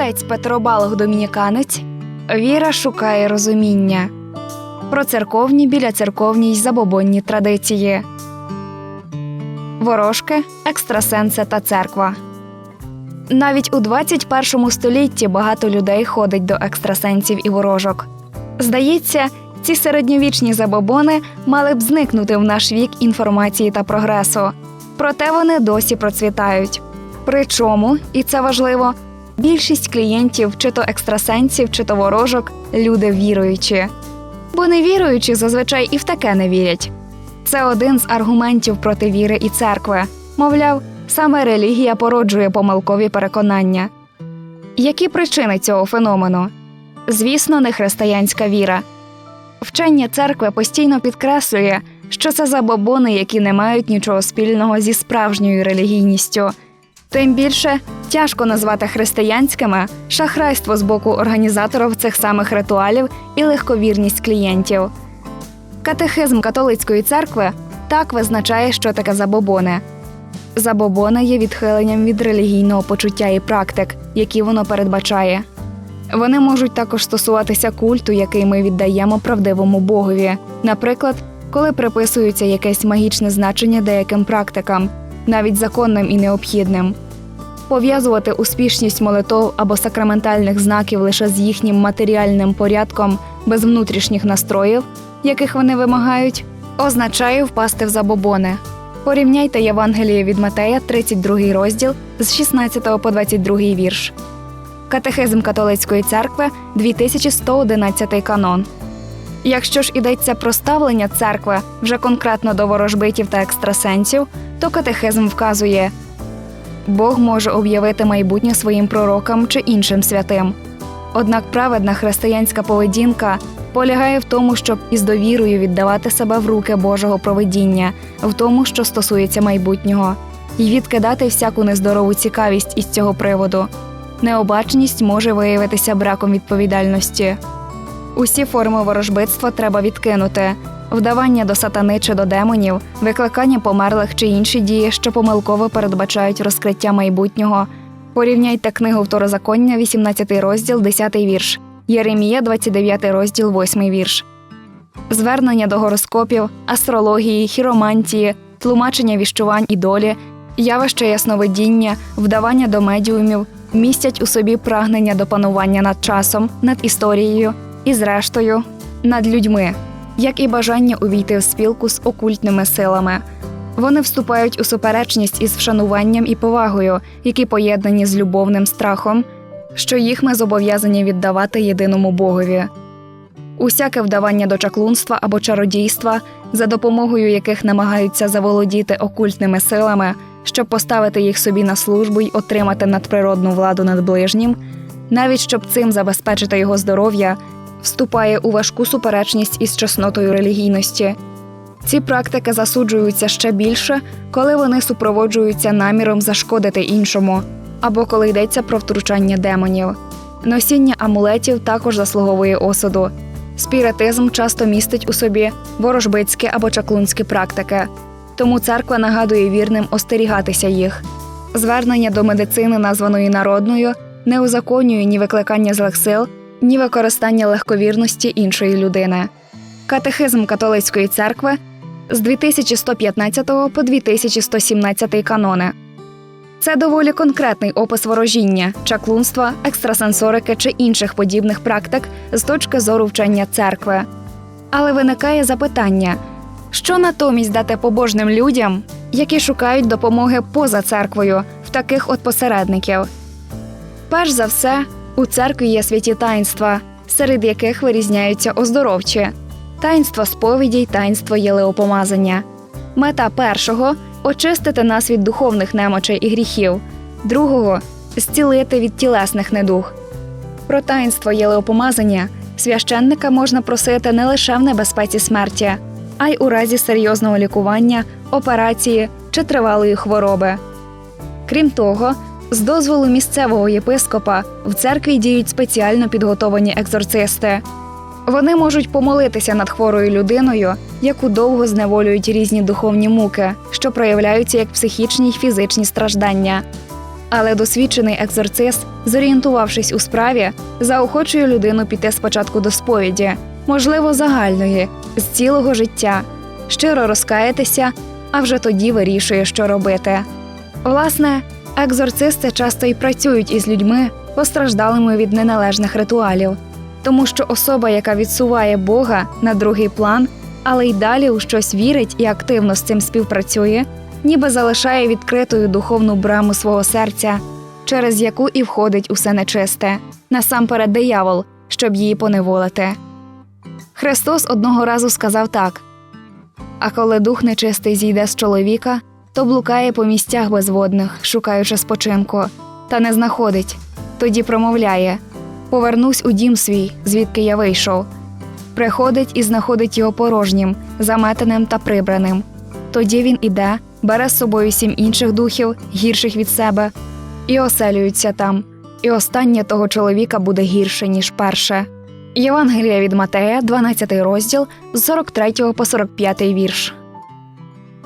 Отець Петро Балог Домініканець Віра шукає розуміння. Про церковні біля церковні й забобонні традиції. Ворожки, екстрасенси та церква. Навіть у 21 столітті багато людей ходить до екстрасенсів і ворожок. Здається, ці середньовічні забобони мали б зникнути в наш вік інформації та прогресу. Проте вони досі процвітають. Причому, і це важливо, більшість клієнтів, чи то екстрасенсів, чи то ворожок, люди віруючі. Бо невіруючі зазвичай і в таке не вірять. Це один з аргументів проти віри і церкви. Мовляв, саме релігія породжує помилкові переконання. Які причини цього феномену? Звісно, не християнська віра. Вчення церкви постійно підкреслює, що це забобони, які не мають нічого спільного зі справжньою релігійністю. Тим більше тяжко назвати християнськими шахрайство з боку організаторів цих самих ритуалів і легковірність клієнтів. Катехизм католицької церкви так визначає, що таке забобони. Забобони є відхиленням від релігійного почуття і практик, які воно передбачає. Вони можуть також стосуватися культу, який ми віддаємо правдивому Богові, наприклад, коли приписується якесь магічне значення деяким практикам, навіть законним і необхідним. Пов'язувати успішність молитов або сакраментальних знаків лише з їхнім матеріальним порядком без внутрішніх настроїв, яких вони вимагають, означає впасти в забобони. Порівняйте Євангеліє від Матея, 32 розділ з 16 по 22 вірш. Катехизм католицької церкви 2111 канон. Якщо ж ідеться про ставлення церкви вже конкретно до ворожбитів та екстрасенсів, то катехизм вказує Бог може об'явити майбутнє своїм пророкам чи іншим святим. Однак праведна християнська поведінка полягає в тому, щоб із довірою віддавати себе в руки Божого провидіння, в тому, що стосується майбутнього, і відкидати всяку нездорову цікавість із цього приводу. Необачність може виявитися браком відповідальності. Усі форми ворожбитства треба відкинути. Вдавання до сатани чи до демонів, викликання померлих чи інші дії, що помилково передбачають розкриття майбутнього. Порівняйте книгу Второзаконня, 18 розділ, 10 вірш, Єремія, 29 розділ, 8 вірш. Звернення до гороскопів, астрології, хіромантії, тлумачення віщувань і долі, явище ясновидіння, вдавання до медіумів містять у собі прагнення до панування над часом, над історією і, зрештою, над людьми, як і бажання увійти в спілку з окультними силами. Вони вступають у суперечність із вшануванням і повагою, які поєднані з любовним страхом, що їх ми зобов'язані віддавати єдиному Богові. Усяке вдавання до чаклунства або чародійства, за допомогою яких намагаються заволодіти окультними силами, щоб поставити їх собі на службу й отримати надприродну владу над ближнім, навіть щоб цим забезпечити його здоров'я, вступає у важку суперечність із чеснотою релігійності. Ці практики засуджуються ще більше, коли вони супроводжуються наміром зашкодити іншому, або коли йдеться про втручання демонів. Носіння амулетів також заслуговує осуду. Спіритизм часто містить у собі ворожбицькі або чаклунські практики, тому церква нагадує вірним остерігатися їх. Звернення до медицини, названої народною, не узаконює ні викликання злих сил, ні використання легковірності іншої людини. Катехизм католицької церкви з 2115 по 2117 канони. Це доволі конкретний опис ворожіння, чаклунства, екстрасенсорики чи інших подібних практик з точки зору вчення церкви. Але виникає запитання: що натомість дати побожним людям, які шукають допомоги поза церквою в таких от посередників? Перш за все, у церкві є святі таїнства, серед яких вирізняються оздоровчі таїнство сповіді й таїнство єлеопомазання. Мета першого очистити нас від духовних немочей і гріхів, другого зцілити від тілесних недуг. Про таїнство єлеопомазання священника можна просити не лише в небезпеці смерті, а й у разі серйозного лікування, операції чи тривалої хвороби. Крім того, з дозволу місцевого єпископа в церкві діють спеціально підготовані екзорцисти. Вони можуть помолитися над хворою людиною, яку довго зневолюють різні духовні муки, що проявляються як психічні й фізичні страждання. Але досвідчений екзорцист зорієнтувавшись у справі, заохочує людину піти спочатку до сповіді, можливо, загальної, з цілого життя, щиро розкаятися, а вже тоді вирішує, що робити. Власне, екзорцисти часто й працюють із людьми, постраждалими від неналежних ритуалів, тому що особа, яка відсуває Бога на другий план, але й далі у щось вірить і активно з цим співпрацює, ніби залишає відкритою духовну браму свого серця, через яку і входить усе нечисте, насамперед диявол, щоб її поневолити. Христос одного разу сказав так: А коли дух нечистий зійде з чоловіка, то блукає по місцях безводних, шукаючи спочинку, та не знаходить. Тоді промовляє: Повернусь у дім свій, звідки я вийшов. Приходить і знаходить його порожнім, заметеним та прибраним. Тоді він іде, бере з собою сім інших духів, гірших від себе, і оселюються там. І останнє того чоловіка буде гірше, ніж перше. Євангелія від Матея, 12 розділ, з 43 по 45 вірш.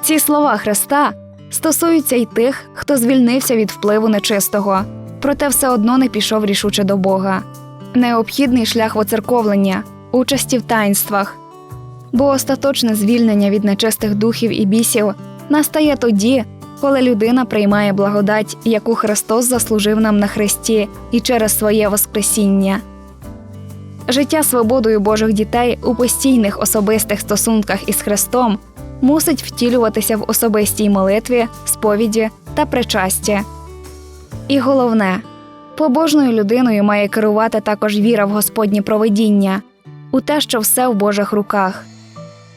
Ці слова Христа стосуються й тих, хто звільнився від впливу нечистого, проте все одно не пішов рішуче до Бога. Необхідний шлях воцерковлення, участі в таїнствах, бо остаточне звільнення від нечистих духів і бісів настає тоді, коли людина приймає благодать, яку Христос заслужив нам на Христі і через своє Воскресіння. Життя свободою Божих дітей у постійних особистих стосунках із Христом мусить втілюватися в особистій молитві, сповіді та причасті. І головне, побожною людиною має керувати також віра в Господнє провидіння, у те, що все в Божих руках.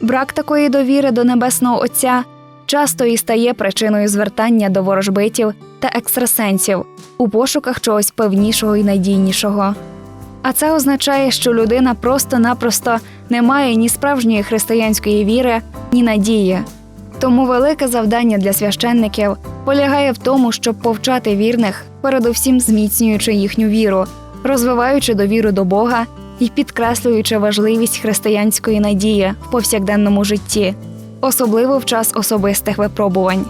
Брак такої довіри до Небесного Отця часто і стає причиною звертання до ворожбитів та екстрасенсів у пошуках чогось певнішого і надійнішого. А це означає, що людина просто-напросто не має ні справжньої християнської віри, ні надії. Тому велике завдання для священників полягає в тому, щоб повчати вірних, передусім зміцнюючи їхню віру, розвиваючи довіру до Бога і підкреслюючи важливість християнської надії в повсякденному житті, особливо в час особистих випробувань.